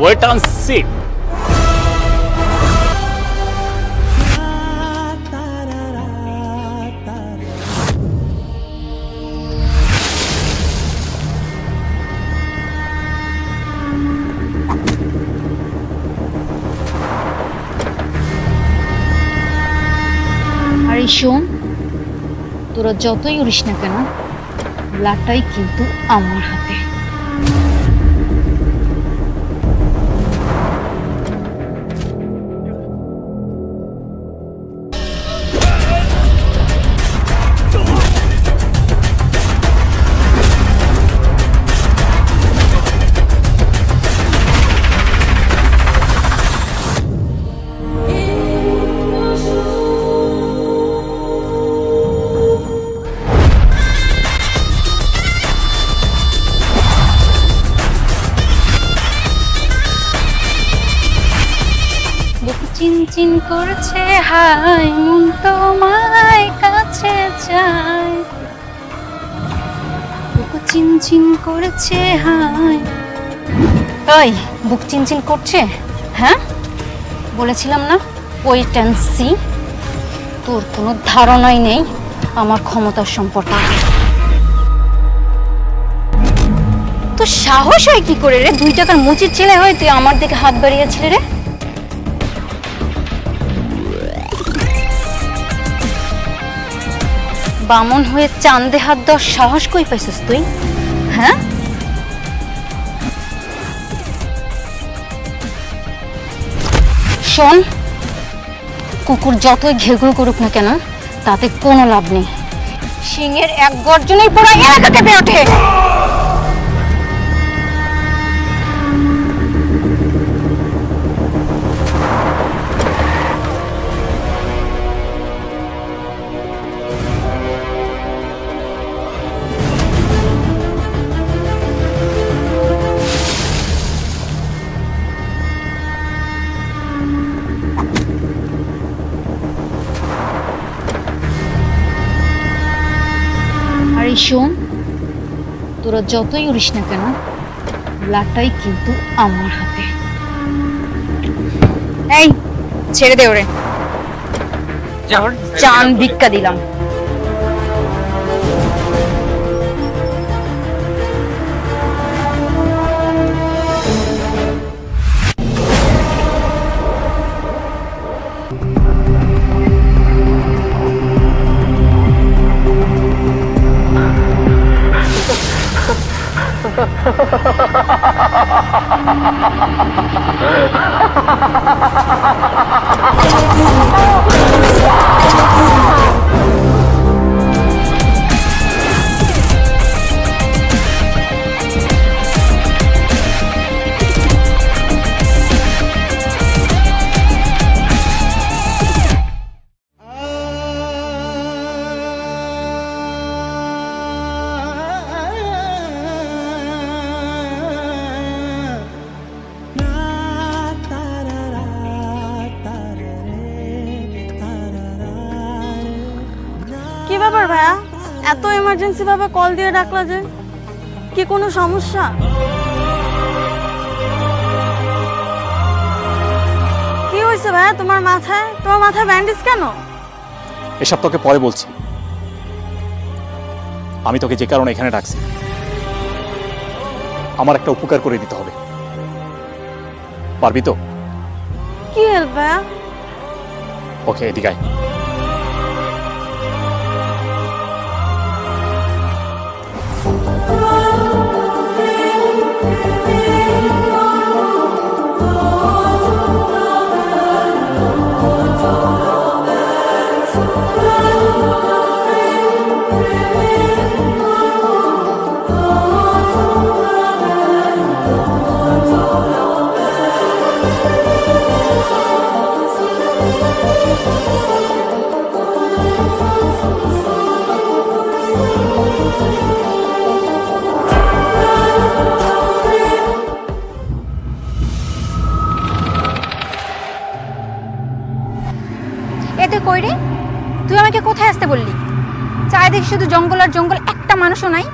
Wait and C আর শোন তোরা যতই উড়িস না কেন লাটাই কিন্তু আমার হাতে। হাই মন তোমায় কাছে চায় বুক চিনচিন করছে, হাই। ওই, বুক চিনচিন করছে? হ্যাঁ? বলেছিলাম না? ওয়েট অ্যান্ড তোর কোনো ধারণাই নেই আমার ক্ষমতার সম্পর্কে। তো সাহস হয় কি করে রে? দুই টাকার মুচির ছেলে হয় তুই আমার দিকে হাত বাড়িয়েছিলি রে? বামন হয়ে চান্দে হাত দেওয়ার সাহস কই পাইছিস তুই? হ্যাঁ? শোন, কুকুর যতই ঘেঘুর করুক না কেন, তাতে কোনো লাভ নেই। সিংহের এক গর্জনেই পুরো এলাকা কেঁপে ওঠে। শোন তোরা যতই উড়িস না কেন লাটাই কিন্তু আমার হাতে। এই ছেড়ে দে ওরে। চান ভিক্ষা দিলাম। Oh, my God. এত এমার্জেন্সি ভাবে কল দিয়ে ডাকলা যে কি কোনো সমস্যা? কি হয়েছে ভাইয়া তোমার মাথায়? তোমার মাথায় ব্যান্ডেজ কেন? এসব তোকে পরে বলছি। আমি তোকে যে কারণে এখানে ডাকছি আমার একটা উপকার করে দিতে হবে। পারবি তো? কি হেল্প ভাইয়া? ওকে এদিকে আয়। কই রে তুই আমাকে কোথায় আসতে বললি? চারিদিকে শুধু জঙ্গল আর জঙ্গল একটা মানুষও নাই।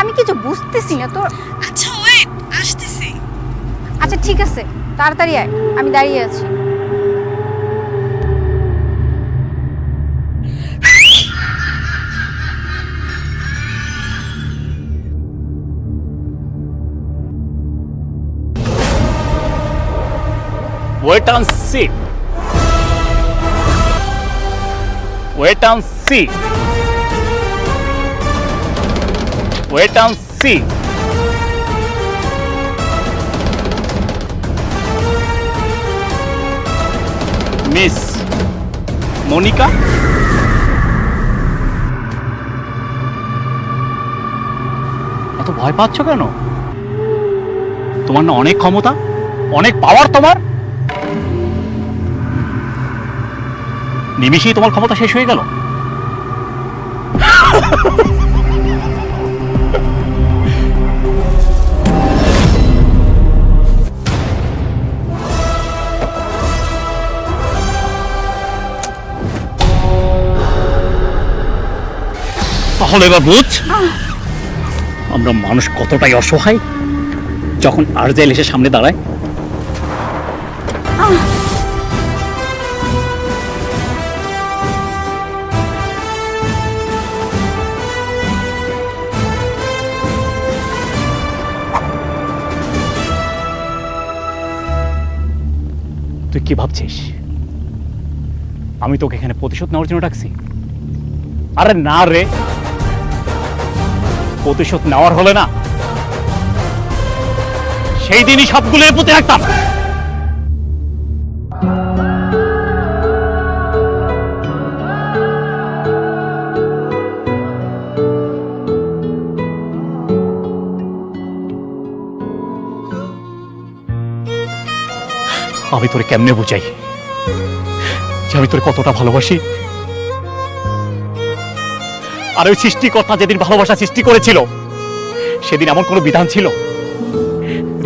আমি কিছু বুঝতেছি না তোর। আচ্ছা ওয়েট আসতেছি। আচ্ছা ঠিক আছে তাড়াতাড়ি আয় আমি দাঁড়িয়ে আছি। Wait and see. Wait and see. Wait and see. Miss Monica এত ভয় পাচ্ছ কেন তোমার না অনেক ক্ষমতা, অনেক পাওয়ার তোমার নিমিষেই তোমার ক্ষমতা শেষ হয়ে গেল। তাহলে বুঝ, আমরা মানুষ কতটাই অসহায়, যখন আর্জেল এসে সামনে দাঁড়ায়। তুই কি ভাবছিস? আমি তোকে এখানে প্রতিশোধ নেওয়ার জন্য ডাকছি। আরে না রে। প্রতিশোধ নেওয়ার হলে না, সেই দিনই সবগুলো এর পুঁতে রাখতাম আমি তোরে কেমনে বুঝাই? যে আমি তোরে কতটা ভালোবাসি। আর ওই সৃষ্টিকর্তা যেদিন ভালোবাসা সৃষ্টি করেছিল, সেদিন এমন কোনো বিধান ছিল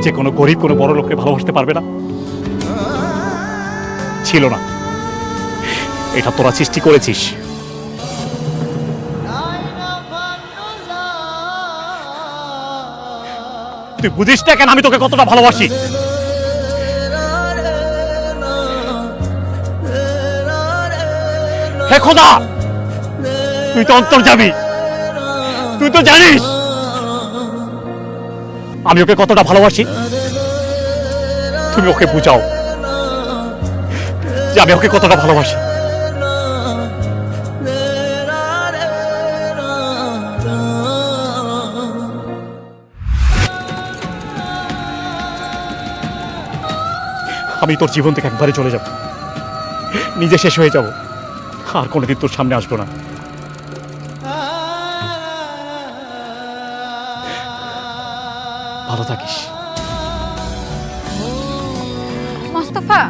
যে কোনো গরিব, কোনো বড় লোককে ভালোবাসতে পারবে না? ছিল না। এটা তোরা সৃষ্টি করেছিস। তুই বুঝিস না কেন আমি তোকে কতটা ভালোবাসি? হে খোদা! তুই তো অন্তর যাবি। তুই তো জানিস। আমি ওকে কতটা ভালোবাসি। তুমি ওকে বুঝাও যে আমি ওকে কতটা ভালোবাসি। আমি তোর জীবন থেকে একবারে চলে যাব। নিজে শেষ হয়ে যাব। আর কোনোদিন তোর সামনে আসব না। ভালো থাকিস। মোস্তফা।